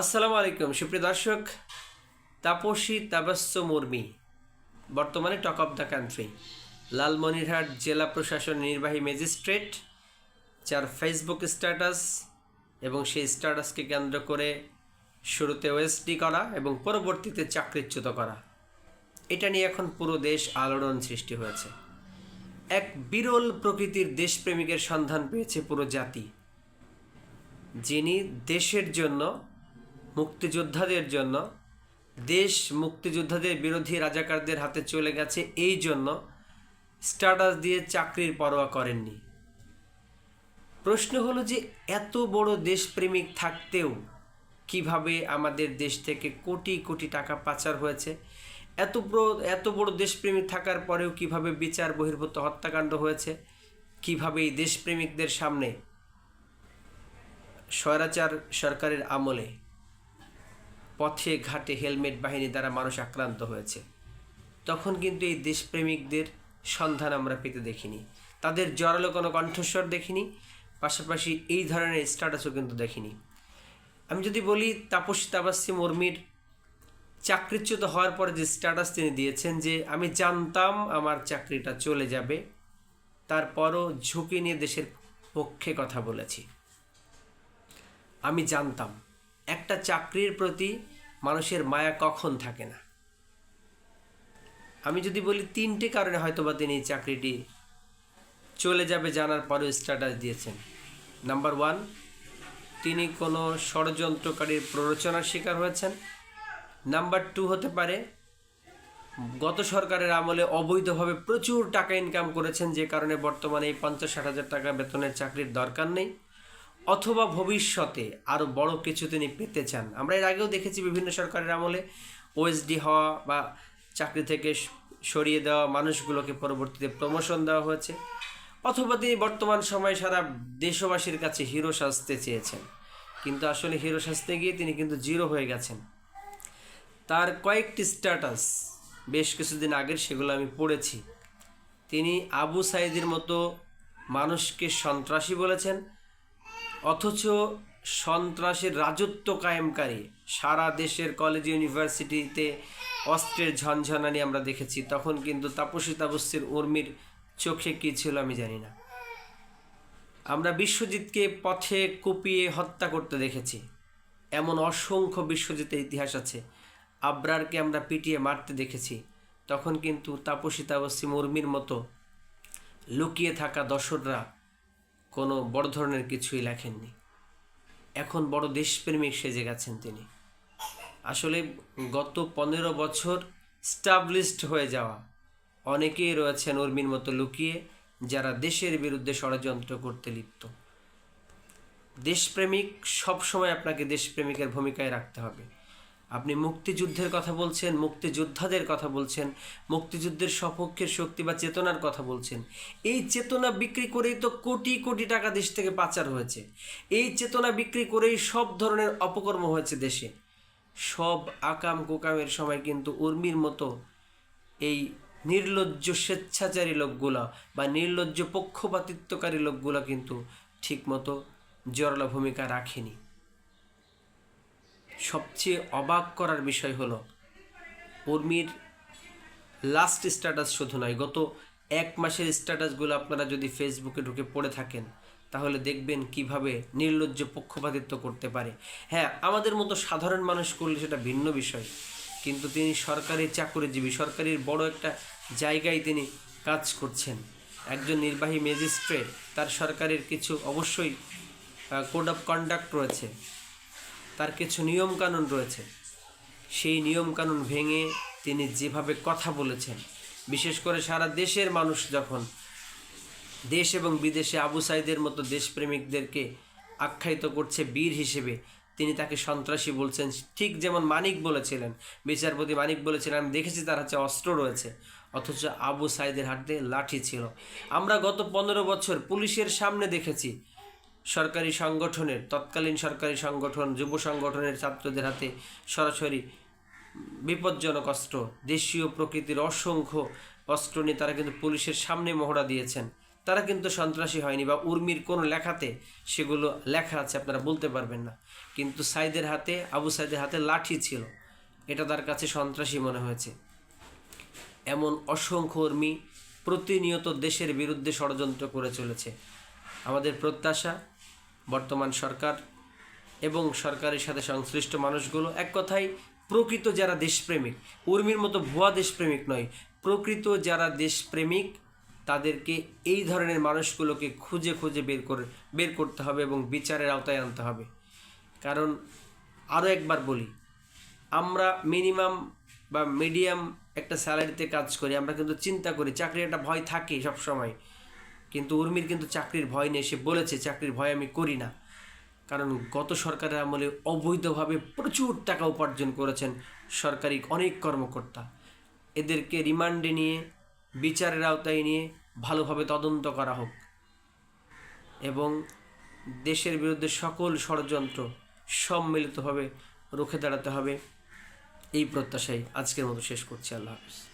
আসসালামু আলাইকুম, সুপ্রিয় দর্শক। তাপসী তাবাস্য মুর্মি, বর্তমানে talk of the country, Lalmonirhat জেলা প্রশাসন নির্বাহী ম্যাজিস্ট্রেট, যার ফেসবুক স্ট্যাটাস এবং সেই স্ট্যাটাসকে কেন্দ্র করে শুরুতে ওএসডি করা এবং পরবর্তীতে চাকরিচ্যুত করা। এটা নিয়ে এখন পুরো দেশ আলোড়ন সৃষ্টি হয়েছে। এক বিরল প্রকৃতির দেশপ্রেমিকের সন্ধান পেয়েছে পুরো জাতি, যিনি দেশের জন্য মুক্তিযোদ্ধাদের জন্য, দেশ মুক্তিযোদ্ধাদের বিরোধী রাজাকারদের হাতে চলে গেছে এই জন্য স্ট্যাটাস দিয়ে চাকরির পরোয়া করেননি। প্রশ্ন হলো যে এত বড় দেশপ্রেমিক থাকতেও কীভাবে আমাদের দেশ থেকে কোটি কোটি টাকা পাচার হয়েছে? এত এত বড় দেশপ্রেমিক থাকার পরেও কীভাবে বিচার বহির্ভূত হত্যাকাণ্ড হয়েছে? কীভাবে এই দেশপ্রেমিকদের সামনে স্বৈরাচার সরকারের আমলে পথে ঘাটে হেলমেট বাহিনী দ্বারা মানুষ আক্রান্ত হয়েছে। তখন কিন্তু এই দেশপ্রেমিকদের সন্ধান আমরা পেতে দেখিনি। তাদের জড়ালো কোনো কণ্ঠস্বর দেখিনি, পাশাপাশি এই ধরনের স্ট্যাটাসও কিন্তু দেখিনি। আমি যদি বলি, তাপসী তাবাসী মুর্মির চাকরিচ্যুত হওয়ার পরে যে স্ট্যাটাস তিনি দিয়েছেন যে, আমি জানতাম আমার চাকরিটা চলে যাবে, তারপরও ঝুঁকি নিয়ে দেশের পক্ষে কথা বলেছি। আমি জানতাম। একটা চাকরির প্রতি মানুষের মায়া কখন থাকে না। আমি যদি বলি তিনটে কারণে হয়তোবা তিনি এই চাকরিটি চলে যাবে জানার পরেও স্ট্যাটাস দিয়েছেন। নাম্বার ওয়ান তিনি কোনো ষড়যন্ত্রকারীর প্ররোচনার শিকার হয়েছেন। নাম্বার টু হতে পারে, গত সরকারের আমলে অবৈধভাবে প্রচুর টাকা ইনকাম করেছেন, যে কারণে বর্তমানে এই পঞ্চাশ ষাট হাজার টাকা বেতনের চাকরির দরকার নেই। অথবা ভবিষ্যতে আরও বড় কিছু তিনি পেতে চান। আমরা এর আগেও দেখেছি বিভিন্ন সরকারের আমলে ওএসডি হওয়া বা চাকরি থেকে সরিয়ে দেওয়া মানুষগুলোকে পরবর্তীতে প্রমোশন দেওয়া হয়েছে। অথবা তিনি বর্তমান সময়ে সারা দেশবাসীর কাছে হিরো সাজতে চেয়েছেন। কিন্তু আসলে হিরো সাজতে গিয়ে তিনি কিন্তু জিরো হয়ে গেছেন। তার কয়েকটি স্ট্যাটাস বেশ কিছুদিন আগের সেগুলো আমি পড়েছি। তিনি আবু সাইদের মতো মানুষকে সন্ত্রাসী বলেছেন অথচ সন্ত্রাসের রাজত্ব কায়েমকারী সারা দেশের কলেজ ইউনিভার্সিটিতে অস্ত্রের ঝনঝনানি আমরা দেখেছি। তখন কিন্তু তাপসী তাপস্যের উর্মির চোখে কী ছিল আমি জানি না। আমরা বিশ্বজিৎকে পথে কুপিয়ে হত্যা করতে দেখেছি। এমন অসংখ্য বিশ্বজিতের ইতিহাস আছে। আবরারকে আমরা পিটিয়ে মারতে দেখেছি। তখন কিন্তু তাপসী তাপসী মুর্মির মতো লুকিয়ে থাকা দশররা কোনো বড় ধরনের কিছুই লেখেননি। এখন বড় দেশপ্রেমিক সেজে গেছেন তিনি। আসলে গত পনেরো বছর স্টাবলিশড হয়ে যাওয়া অনেকেই রয়েছেন উর্মির মতো লুকিয়ে, যারা দেশের বিরুদ্ধে ষড়যন্ত্র করতে লিপ্ত। দেশপ্রেমিক সবসময় আপনাকে দেশপ্রেমিকের ভূমিকায় রাখতে হবে। আপনি মুক্তিযুদ্ধের কথা বলছেন, মুক্তিযোদ্ধাদের কথা বলছেন, মুক্তিযুদ্ধের সপক্ষের শক্তি বা চেতনার কথা বলছেন। এই চেতনা বিক্রি করেই তো কোটি কোটি টাকা দেশ থেকে পাচার হয়েছে। এই চেতনা বিক্রি করেই সব ধরনের অপকর্ম হয়েছে দেশে। সব আকাম কোকামের সময় কিন্তু উর্মির মতো এই নির্লজ্জ স্বেচ্ছাচারী লোকগুলা বা নির্লজ্জ পক্ষপাতিত্বকারী লোকগুলা কিন্তু ঠিকমতো জরলা ভূমিকা রাখেনি। সবচেয়ে অবাক করার বিষয় হলো, উর্মির লাস্ট স্ট্যাটাস শুধু নয়, গত এক মাসের স্ট্যাটাসগুলো আপনারা যদি ফেসবুকে ঢুকে পড়ে থাকেন, তাহলে দেখবেন কীভাবে নির্লজ্জ পক্ষপাতিত্ব করতে পারে। হ্যাঁ আমাদের মতো সাধারণ মানুষ করলে সেটা ভিন্ন বিষয়, কিন্তু তিনি সরকারি চাকুরিজীবী, সরকারির বড় একটা জায়গায় তিনি কাজ করছেন। একজন নির্বাহী ম্যাজিস্ট্রেট তার সরকারের কিছু অবশ্যই কোড অফ কন্ডাক্ট রয়েছে। তার কিছু নিয়মকানুন রয়েছে। সেই নিয়মকানুন ভেঙে তিনি যেভাবে কথা বলেছেন, বিশেষ করে সারা দেশের মানুষ যখন দেশ এবং বিদেশে আবু সাইদের মতো দেশপ্রেমিকদেরকে আখ্যায়িত করছে বীর হিসেবে, তিনি তাকে সন্ত্রাসী বলছেন। ঠিক যেমন মানিক বলেছিলেন, বিচারপতি মানিক বলেছিলেন, আমি দেখেছি তার হাতে অস্ত্র রয়েছে, অথচ আবু সাইদের হাতে লাঠি ছিল। আমরা গত পনেরো বছর পুলিশের সামনে দেখেছি সরকারি সংগঠনের, তৎকালীন সরকারি সংগঠন, যুব সংগঠনের ছাত্রদের হাতে সরাসরি বিপজ্জনক অস্ত্র, দেশীয় প্রকৃতির অসংখ্য অস্ত্র নিয়ে তারা কিন্তু পুলিশের সামনে মহড়া দিয়েছেন। তারা কিন্তু সন্ত্রাসী হয়নি বা উর্মির কোনো লেখাতে সেগুলো লেখা আছে আপনারা বলতে পারবেন না। কিন্তু সাইদের হাতে, আবু সাইদের হাতে লাঠি ছিল। এটা তার কাছে সন্ত্রাসী মনে হয়েছে। এমন অসংখ্য উর্মি প্রতিনিয়ত দেশের বিরুদ্ধে ষড়যন্ত্র করে চলেছে। আমাদের প্রত্যাশা, বর্তমান সরকার এবং সরকারের সাথে সংশ্লিষ্ট মানুষগুলো, এক কথায় প্রকৃত যারা দেশপ্রেমিক, উর্মির মতো ভুয়া দেশপ্রেমিক নয়, প্রকৃত যারা দেশপ্রেমিক, তাদেরকে এই ধরনের মানুষগুলোকে খুঁজে খুঁজে বের করে, বের করতে হবে এবং বিচারের আওতায় আনতে হবে। কারণ আরও একবার বলি, আমরা মিনিমাম বা মিডিয়াম একটা স্যালারিতে কাজ করি, আমরা কিন্তু চিন্তা করি চাকরি একটা ভয় থাকে সব সময় কিন্তু উর্মির কিন্তু চাকরির ভয় নেই, সে বলেছে, চাকরির ভয় আমি করি না। কারণ গত সরকারের আমলে অবৈধভাবে প্রচুর টাকা উপার্জন করেছেন সরকারি অনেক কর্মকর্তা। এদেরকে রিমান্ডে নিয়ে, বিচারের আওতায় নিয়ে ভালোভাবে তদন্ত করা হোক। এবং দেশের বিরুদ্ধে সকল ষড়যন্ত্র সম্মিলিতভাবে রুখে দাঁড়াতে হবে। এই প্রত্যাশাই আজকের মতো শেষ করছি। আল্লাহ হাফিজ।